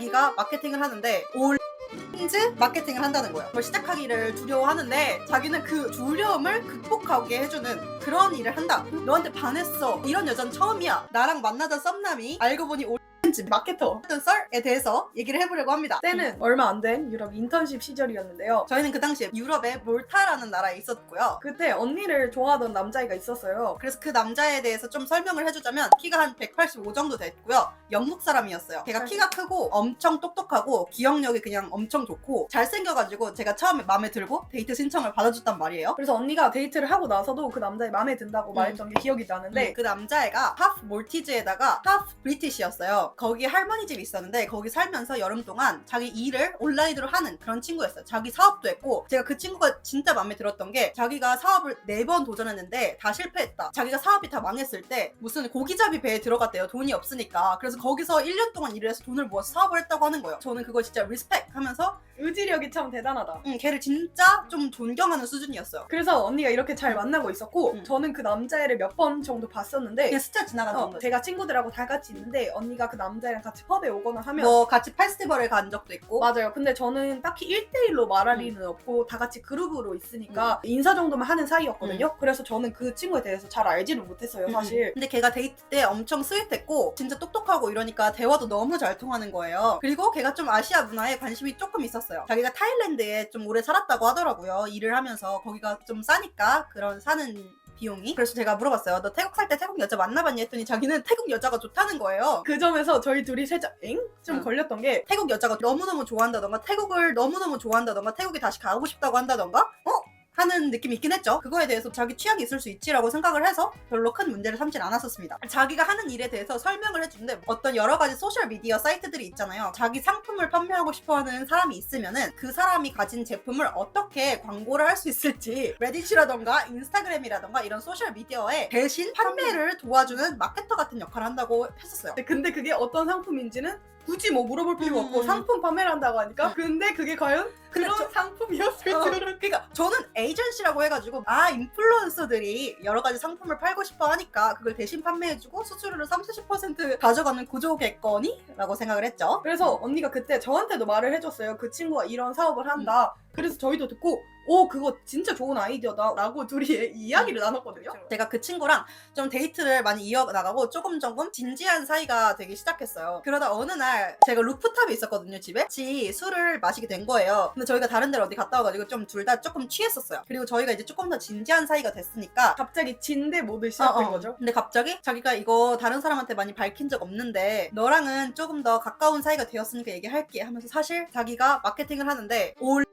자기가 마케팅을 하는데 올즈 마케팅을 한다는 거예요. 뭐 시작하기를 두려워하는데 자기는 그 두려움을 극복하게 해주는 그런 일을 한다. 너한테 반했어. 이런 여자는 처음이야. 나랑 만나던 썸남이 알고 보니 올 즈 마케터. 썰에 대해서 얘기를 해보려고 합니다. 때는 얼마 안 된 유럽 인턴십 시절이었는데요. 저희는 그 당시에 유럽의 몰타라는 나라에 있었고요. 그때 언니를 좋아하던 남자애가 있었어요. 그래서 그 남자에 대해서 좀 설명을 해주자면 키가 한 185 정도 됐고요. 영국 사람이었어요. 걔가 키가 크고 엄청 똑똑하고 기억력이 그냥 엄청 좋고 잘생겨가지고 제가 처음에 마음에 들고 데이트 신청을 받아줬단 말이에요. 그래서 언니가 데이트를 하고 나서도 그 남자애 마음에 든다고 음. 말했던 게 기억이 나는데 네, 그 남자애가 하프 몰티즈에다가 하프 브리티시였어요. 거기 할머니 집이 있었는데 거기 살면서 여름 동안 자기 일을 온라인으로 하는 그런 친구였어요. 자기 사업도 했고 제가 그 친구가 진짜 마음에 들었던 게 자기가 사업을 네 번 도전했는데 다 실패했다. 자기가 사업이 다 망했을 때 무슨 고기잡이 배에 들어갔대요. 돈이 없으니까. 그래서 거기서 1년 동안 일을 해서 돈을 모아서 사업을 했다고 하는 거예요. 저는 그걸 진짜 리스펙 하면서 의지력이 참 대단하다. 음, 걔를 진짜 좀 존경하는 수준이었어요. 그래서 언니가 이렇게 잘 만나고 있었고 음. 저는 그 남자애를 몇 번 정도 봤었는데 그냥 스쳐 지나가는 어, 정도. 제가 친구들하고 다 같이 있는데 언니가 그 남 자애랑 같이 펍에 오거나 하면 뭐 같이 페스티벌을 간 적도 있고 맞아요. 근데 저는 딱히 1대1로 말할 음. 리는 없고 다 같이 그룹으로 있으니까 인사 정도만 하는 사이였거든요. 그래서 저는 그 친구에 대해서 잘 알지는 못했어요, 음, 사실. 근데 걔가 데이트 때 엄청 스윗했고 진짜 똑똑하고 이러니까 대화도 너무 잘 통하는 거예요. 그리고 걔가 좀 아시아 문화에 관심이 조금 있었어요. 자기가 타일랜드에 좀 오래 살았다고 하더라고요. 일을 하면서 거기가 좀 싸니까 그런 사는 비용이. 그래서 제가 물어봤어요. 너 태국 살 때 태국 여자 만나봤니? 했더니 자기는 태국 여자가 좋다는 거예요. 그 점에서 저희 둘이 살짝 엥? 좀 응. 걸렸던 게 태국 여자가 너무너무 좋아한다던가 태국을 너무너무 좋아한다던가 태국에 다시 가고 싶다고 한다던가 어? 하는 느낌이 있긴 했죠. 그거에 대해서 자기 취향이 있을 수 있지라고 생각을 해서 별로 큰 문제를 삼진 않았었습니다. 자기가 하는 일에 대해서 설명을 해주는데 어떤 여러 가지 소셜 미디어 사이트들이 있잖아요. 자기 상품을 판매하고 싶어하는 사람이 있으면은 그 사람이 가진 제품을 어떻게 광고를 할 수 있을지 레딧이라던가 인스타그램이라던가 이런 소셜 미디어에 대신 판매를 도와주는 마케터 같은 역할을 한다고 했었어요. 근데 그게 어떤 상품인지는 굳이 뭐 물어볼 필요가 음, 없고 음. 상품 판매를 한다고 하니까 음. 근데 그게 과연 근데 그런 저- 상품이었을 어, 줄은 그러니까 저는 에이전시라고 해가지고 아 인플루언서들이 여러 가지 상품을 팔고 싶어 하니까 그걸 대신 판매해주고 수수료를 30, 40% 가져가는 구조겠거니? 라고 생각을 했죠. 그래서 언니가 그때 저한테도 말을 해줬어요. 그 친구가 이런 사업을 한다. 그래서 저희도 듣고 오 그거 진짜 좋은 아이디어다 라고 둘이 이야기를 나눴거든요. 제가 그 친구랑 좀 데이트를 많이 이어나가고 조금 조금 진지한 사이가 되기 시작했어요. 그러다 어느 날 제가 루프탑에 있었거든요, 집에. 같이 술을 마시게 된 거예요. 근데 저희가 다른 데로 어디 갔다 와가지고 좀 둘 다 조금 취했었어요. 그리고 저희가 이제 조금 더 진지한 사이가 됐으니까 갑자기 진대 모드 시작된 어, 어. 거죠. 근데 갑자기 자기가 이거 다른 사람한테 많이 밝힌 적 없는데 너랑은 조금 더 가까운 사이가 되었으니까 얘기할게 하면서 사실 자기가 마케팅을 하는데 올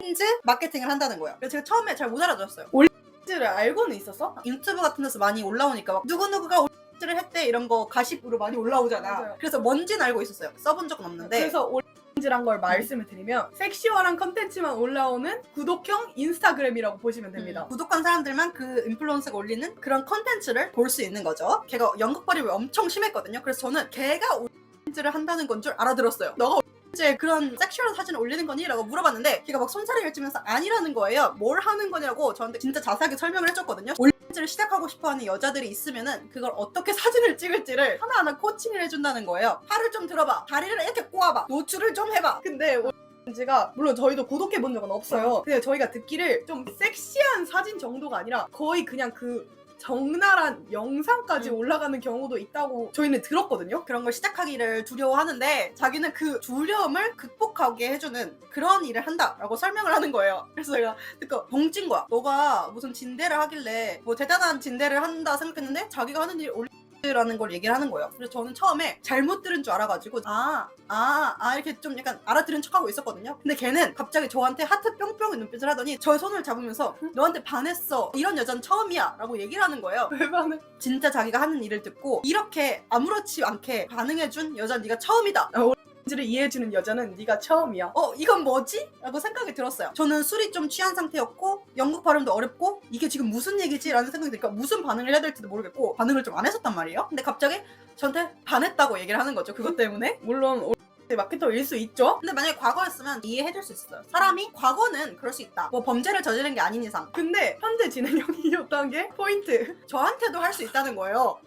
즈 마케팅을 한다는 거예요. 그래서 제가 처음에 잘 못 알아들었어요. 를 알고는 있었어? 유튜브 같은 데서 많이 올라오니까 막 누구누구가 올즈를 했대 이런 거 가십으로 많이 올라오잖아. 맞아요. 그래서 뭔지는 알고 있었어요. 써본 적은 없는데 그래서 오렌지란 걸 말씀을 드리면 섹시얼한 컨텐츠만 올라오는 구독형 인스타그램이라고 보시면 됩니다. 음, 구독한 사람들만 그 인플루언서가 올리는 그런 컨텐츠를 볼 수 있는 거죠. 걔가 연극 버림을 엄청 심했거든요. 그래서 저는 걔가 올즈를 한다는 건 줄 알아들었어요. 너가 올즈 그런 섹슈얼한 사진을 올리는 거니? 라고 물어봤는데 걔가 막 손사래를 치면서 아니라는 거예요. 뭘 하는 거냐고 저한테 진짜 자세하게 설명을 해줬거든요. 올즈를 시작하고 싶어하는 여자들이 있으면은 그걸 어떻게 사진을 찍을지를 하나하나 코칭을 해준다는 거예요. 팔을 좀 들어봐. 다리를 이렇게 꼬아봐. 노출을 좀 해봐. 근데 오렌지가 물론 저희도 구독해 본 적은 없어요. 근데 저희가 듣기를 좀 섹시한 사진 정도가 아니라 거의 그냥 그 적나란 영상까지 음. 올라가는 경우도 있다고 저희는 들었거든요. 그런 걸 시작하기를 두려워하는데 자기는 그 두려움을 극복하게 해주는 그런 일을 한다라고 설명을 하는 거예요. 그래서 제가 듣고 벙찐 거야. 너가 무슨 진대를 하길래 뭐 대단한 진대를 한다 생각했는데 자기가 하는 일이 올리 라는 걸 얘기를 하는 거예요. 그래서 저는 처음에 잘못 들은 줄 알아가지고 아, 아, 아 이렇게 좀 약간 알아들은 척하고 있었거든요. 근데 걔는 갑자기 저한테 하트 뿅뿅 눈빛을 하더니 저의 손을 잡으면서 너한테 반했어. 이런 여자는 처음이야. 라고 얘기를 하는 거예요. 대박은 진짜 자기가 하는 일을 듣고 이렇게 아무렇지 않게 반응해준 여자 네가 처음이다. 오렌지를 이해해주는 여자는 네가 처음이야. 어 이건 뭐지? 라고 생각이 들었어요. 저는 술이 좀 취한 상태였고 영국 발음도 어렵고 이게 지금 무슨 얘기지? 라는 생각이 드니까 무슨 반응을 해야 될지도 모르겠고 반응을 좀 안 했었단 말이에요. 근데 갑자기 저한테 반했다고 얘기를 하는 거죠. 그것 때문에. 물론 마케터일 수 있죠. 근데 만약에 과거였으면 이해해줄 수 있어요. 사람이 과거는 그럴 수 있다. 뭐 범죄를 저지른 게 아닌 이상 근데 현재 진행형이었다는 게 포인트. 저한테도 할 수 있다는 거예요.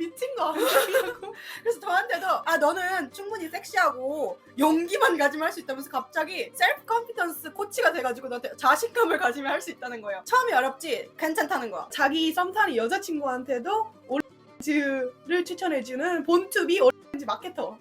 미친 거 아니냐고. 그래서 저한테도 아 너는 충분히 섹시하고 용기만 가지면 할 수 있다면서 갑자기 셀프 컨피던스 코치가 돼가지고 너한테 자신감을 가지면 할 수 있다는 거예요. 처음이 어렵지 괜찮다는 거야. 자기 썸타는 여자친구한테도 오렌지를 추천해주는 본투비 오렌지 마케터.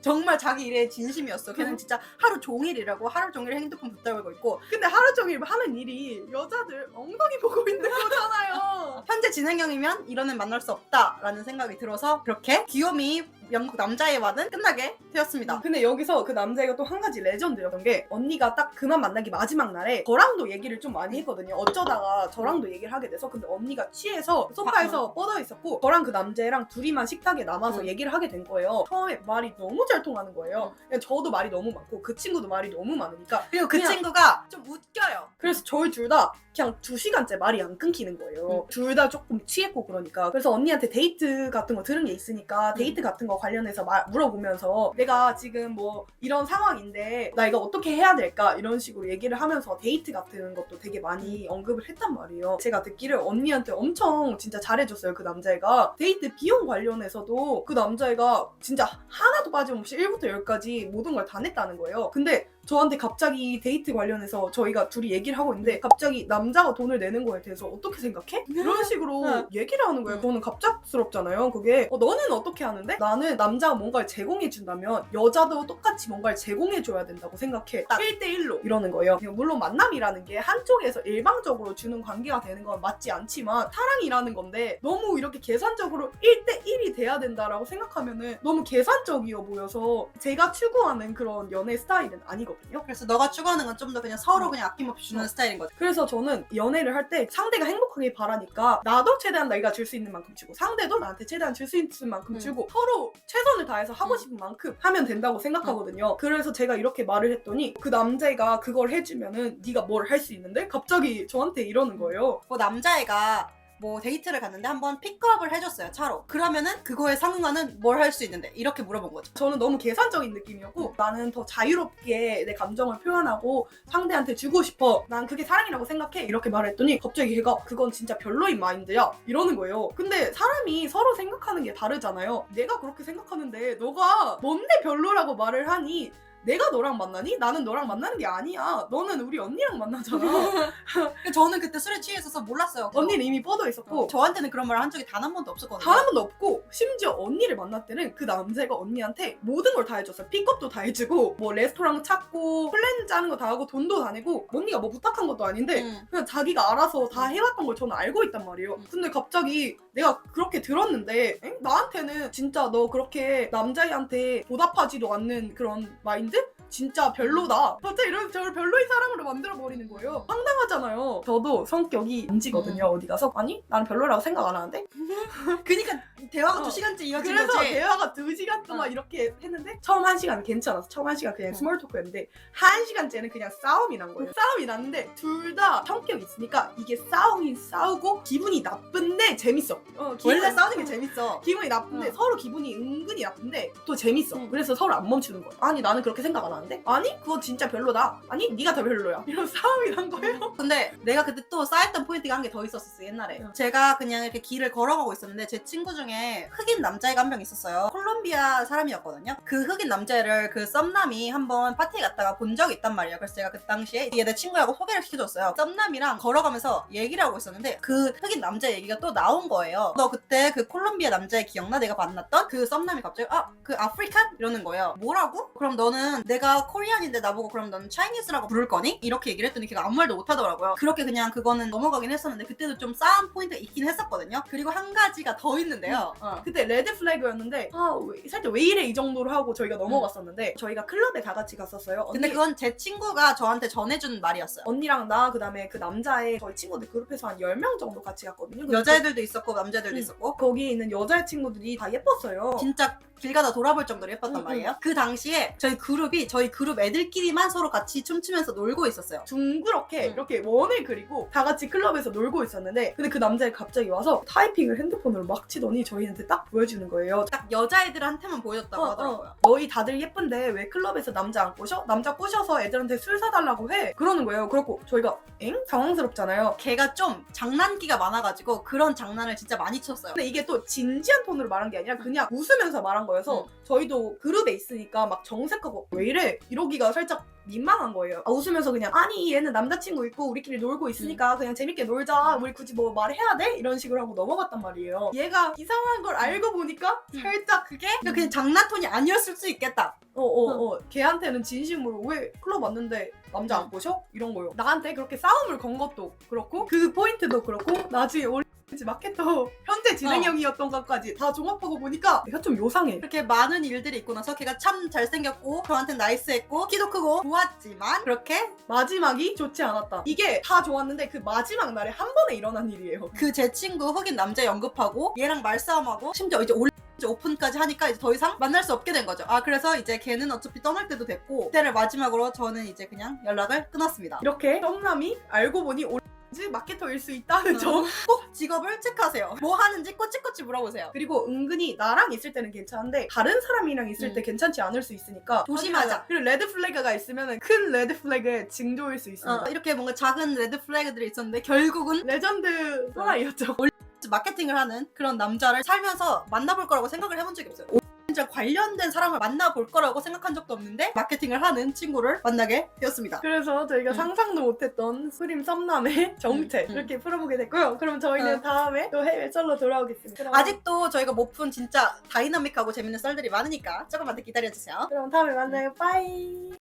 정말 자기 일에 진심이었어. 음. 걔는 진짜 하루 종일 일하고 하루 종일 핸드폰 붙들고 있고 근데 하루 종일 하는 일이 여자들 엉덩이 보고 있는 거잖아요. 현재 진행형이면 이러는 만날 수 없다라는 생각이 들어서 그렇게 귀요미 영국 남자애와는 끝나게 되었습니다. 근데 여기서 그 남자애가 또 한 가지 레전드였던 게 언니가 딱 그만 만나기 마지막 날에 저랑도 얘기를 좀 많이 했거든요. 어쩌다가 저랑도 얘기를 하게 돼서 근데 언니가 취해서 소파에서 뻗어 있었고 저랑 그 남자애랑 둘이만 식탁에 남아서 응. 얘기를 하게 된 거예요. 처음에 말이 너무 잘 통하는 거예요. 그냥 저도 말이 너무 많고 그 친구도 말이 너무 많으니까 그리고 그 그냥- 친구가 좀 웃겨요. 그래서 저희 둘 다 그냥 두 시간째 말이 안 끊기는 거예요. 둘 다 조금 취했고 그러니까. 그래서 언니한테 데이트 같은 거 들은 게 있으니까 데이트 같은 거 관련해서 말- 물어보면서 내가 지금 뭐 이런 상황인데 나 이거 어떻게 해야 될까 이런 식으로 얘기를 하면서 데이트 같은 것도 되게 많이 언급을 했단 말이에요. 제가 듣기를 언니한테 엄청 진짜 잘해줬어요. 그 남자애가. 데이트 비용 관련해서도 그 남자애가 진짜 하나도 빠짐없이 1부터 10까지 모든 걸 다 냈다는 거예요. 근데 저한테 갑자기 데이트 관련해서 저희가 둘이 얘기를 하고 있는데 갑자기 남자가 돈을 내는 거에 대해서 어떻게 생각해? 이런 식으로 응. 얘기를 하는 거예요. 응. 그거는 갑작스럽잖아요. 그게 어, 너는 어떻게 하는데? 나는 남자가 뭔가를 제공해 준다면 여자도 똑같이 뭔가를 제공해 줘야 된다고 생각해. 딱. 1대1로 이러는 거예요. 물론 만남이라는 게 한쪽에서 일방적으로 주는 관계가 되는 건 맞지 않지만 사랑이라는 건데 너무 이렇게 계산적으로 1대1이 돼야 된다라고 생각하면은 너무 계산적이어 보여서 제가 추구하는 그런 연애 스타일은 아니거든요. 그래서 너가 추구하는 건 좀 더 그냥 서로 응. 그냥 아낌없이 주는 어. 스타일인 거지. 그래서 저는 연애를 할 때 상대가 행복하길 바라니까 나도 최대한 내가 줄 수 있는 만큼 주고 상대도 나한테 최대한 줄 수 있는 만큼 음. 주고 서로 최선을 다해서 하고 음. 싶은 만큼 하면 된다고 생각하거든요. 그래서 제가 이렇게 말을 했더니 그 남자애가 그걸 해주면은 네가 뭘 할 수 있는데 갑자기 저한테 이러는 거예요. 그 남자애가 뭐 데이트를 갔는데 한번 픽업을 해줬어요 차로. 그러면은 그거에 상응하는 뭘 할 수 있는데? 이렇게 물어본 거죠. 저는 너무 계산적인 느낌이었고 나는 더 자유롭게 내 감정을 표현하고 상대한테 주고 싶어. 난 그게 사랑이라고 생각해. 이렇게 말했더니 갑자기 걔가 그건 진짜 별로인 마인드야. 이러는 거예요. 근데 사람이 서로 생각하는 게 다르잖아요. 내가 그렇게 생각하는데 너가 뭔데 별로라고 말을 하니 내가 너랑 만나니? 나는 너랑 만나는 게 아니야 너는 우리 언니랑 만나잖아 근데 저는 그때 술에 취해 있어서 몰랐어요. 그래서 언니는 이미 뻗어 있었고 저한테는 그런 말한 적이 단 한 번도 없었거든요. 단 한 번도 없고 심지어 언니를 만날 때는 그 남자가 언니한테 모든 걸 다 해줬어요. 픽업도 다 해주고 뭐 레스토랑 찾고 플랜 짜는 거 다 하고 돈도 다 내고 언니가 뭐 부탁한 것도 아닌데 응. 그냥 자기가 알아서 다 해왔던 걸 저는 알고 있단 말이에요. 음. 근데 갑자기 내가 그렇게 들었는데 엥? 나한테는 진짜 너 그렇게 남자애한테 보답하지도 않는 그런 마인드? 진짜 별로다. 갑자기 이러면서 저를 별로인 사람으로 만들어 버리는 거예요. 황당하잖아요. 저도 성격이 문지거든요. 어디 가서 아니 나는 별로라고 생각 안 하는데 그니까 대화가 어. 두 시간째 이어진 그래서 거지. 대화가 두 시간 동안 어. 이렇게 했는데 처음 한 시간은 괜찮았어. 처음 한 시간 그냥 어. 스몰 토크였는데 한 시간째는 그냥 싸움이 난 거예요. 싸움이 났는데 둘 다 성격이 있으니까 이게 싸우긴 싸우고 기분이 나쁜데 재밌어. 어, 기분- 원래 싸우는 게 재밌어. 기분이 나쁜데 어. 서로 기분이 은근히 나쁜데 또 재밌어. 응. 그래서 서로 안 멈추는 거야. 아니 나는 그렇게 생각 안 하는데? 아니 그거 진짜 별로다. 아니 네가 더 별로야. 이런 싸움이 난 거예요. 근데 내가 그때 또 쌓였던 포인트가 한 개 더 있었어 옛날에 응. 제가 그냥 이렇게 길을 걸어가고 있었는데 제 친구 중에 흑인 남자애가 한 명 있었어요 콜롬비아 사람이었거든요 그 흑인 남자애를 그 썸남이 한번 파티에 갔다가 본 적이 있단 말이에요 그래서 제가 그 당시에 얘 내 친구라고 소개를 시켜줬어요 썸남이랑 걸어가면서 얘기를 하고 있었는데 그 흑인 남자 얘기가 또 나온 거예요 너 그때 그 콜롬비아 남자애 기억나? 내가 만났던 그 썸남이 갑자기 아 그 아프리칸? 이러는 거예요 뭐라고? 그럼 너는 내가 코리안인데 나보고 그럼 너는 차이니스라고 부를 거니? 이렇게 얘기를 했더니 걔가 아무 말도 못 하더라고요 그렇게 그냥 그거는 넘어가긴 했었는데 그때도 좀 싸움 포인트가 있긴 했었거든요 그리고 한 가지가 더 있는데요 어. 그때 레드 플래그였는데 아 왜- 살짝 왜 이래 이 정도로 하고 저희가 넘어갔었는데 저희가 클럽에 다 같이 갔었어요. 근데 언니- 그건 제 친구가 저한테 전해준 말이었어요 언니랑 나 그다음에 그 남자애 저희 친구들 그룹에서 한 10명 정도 같이 갔거든요. 근데 여자애들도 있었고 남자애들도 응. 있었고 거기 있는 여자 친구들이 다 예뻤어요. 진짜 길 가다 돌아볼 정도로 예뻤단 음, 말이에요. 그 당시에 저희 그룹이 저희 그룹 애들끼리만 서로 같이 춤추면서 놀고 있었어요. 둥그렇게 응. 이렇게 원을 그리고 다 같이 클럽에서 놀고 있었는데 근데 그 남자애 갑자기 와서 타이핑을 핸드폰으로 막 치더니 저희한테 딱 보여주는 거예요. 딱 여자애들한테만 보여줬다고 어, 하더라고요. 어. 너희 다들 예쁜데 왜 클럽에서 남자 안 꼬셔? 남자 꼬셔서 애들한테 술 사달라고 해. 그러는 거예요. 그렇고 저희가 엥? 당황스럽잖아요. 걔가 좀 장난기가 많아가지고 그런 장난을 진짜 많이 쳤어요. 근데 이게 또 진지한 톤으로 말한 게 아니라 그냥 웃으면서 말한 거여서 응. 저희도 그룹에 있으니까 막 정색하고 왜 이래? 이러기가 살짝 민망한 거예요. 아, 웃으면서 그냥 아니 얘는 남자친구 있고 우리끼리 놀고 있으니까 그냥 재밌게 놀자. 우리 굳이 뭐 말해야 돼? 이런 식으로 하고 넘어갔단 말이에요. 얘가 이상한 걸 알고 보니까 응. 살짝 그게 그러니까 그냥 장난톤이 아니었을 수 있겠다. 어어어 걔한테는 진심으로 왜 클럽 왔는데 남자 안 꼬셔? 이런 거요. 나한테 그렇게 싸움을 건 것도 그렇고 그 포인트도 그렇고 나중에 올 마케터 현재 진행형이었던 것까지 다 종합하고 보니까 내가 좀 요상해. 그렇게 많은 일들이 있고 나서 걔가 참 잘생겼고 저한테 나이스했고 키도 크고 좋았지만 그렇게 마지막이 좋지 않았다. 이게 다 좋았는데 그 마지막 날에 한 번에 일어난 일이에요. 그 제 친구 흑인 남자 연급하고 얘랑 말싸움하고 심지어 이제 올 이제 오픈까지 하니까 이제 더 이상 만날 수 없게 된 거죠. 아 그래서 이제 걔는 어차피 떠날 때도 됐고 그때를 마지막으로 저는 이제 그냥 연락을 끊었습니다. 이렇게 썸남이 알고 보니 올 마케터일 수 있다는 점. 꼭 직업을 체크하세요. 뭐 하는지 꼬치꼬치 물어보세요. 그리고 은근히 나랑 있을 때는 괜찮은데 다른 사람이랑 있을 때 음. 괜찮지 않을 수 있으니까 조심하자. 그리고 레드 플래그가 있으면 큰 레드 플래그의 징조일 수 있습니다. 어, 이렇게 뭔가 작은 레드 플래그들이 있었는데 결국은 레전드 또라이였죠. 마케팅을 하는 그런 남자를 살면서 만나볼 거라고 생각을 해본 적이 없어요. 진짜 관련된 사람을 만나볼 거라고 생각한 적도 없는데 마케팅을 하는 친구를 만나게 되었습니다. 그래서 저희가 음. 상상도 못했던 수림 썸남의 정체 음. 이렇게 풀어보게 됐고요. 그럼 저희는 어. 다음에 또 해외 썰로 돌아오겠습니다. 그럼, 아직도 저희가 못 푼 진짜 다이나믹하고 재밌는 썰들이 많으니까 조금만 더 기다려주세요. 그럼 다음에 만나요. 빠이.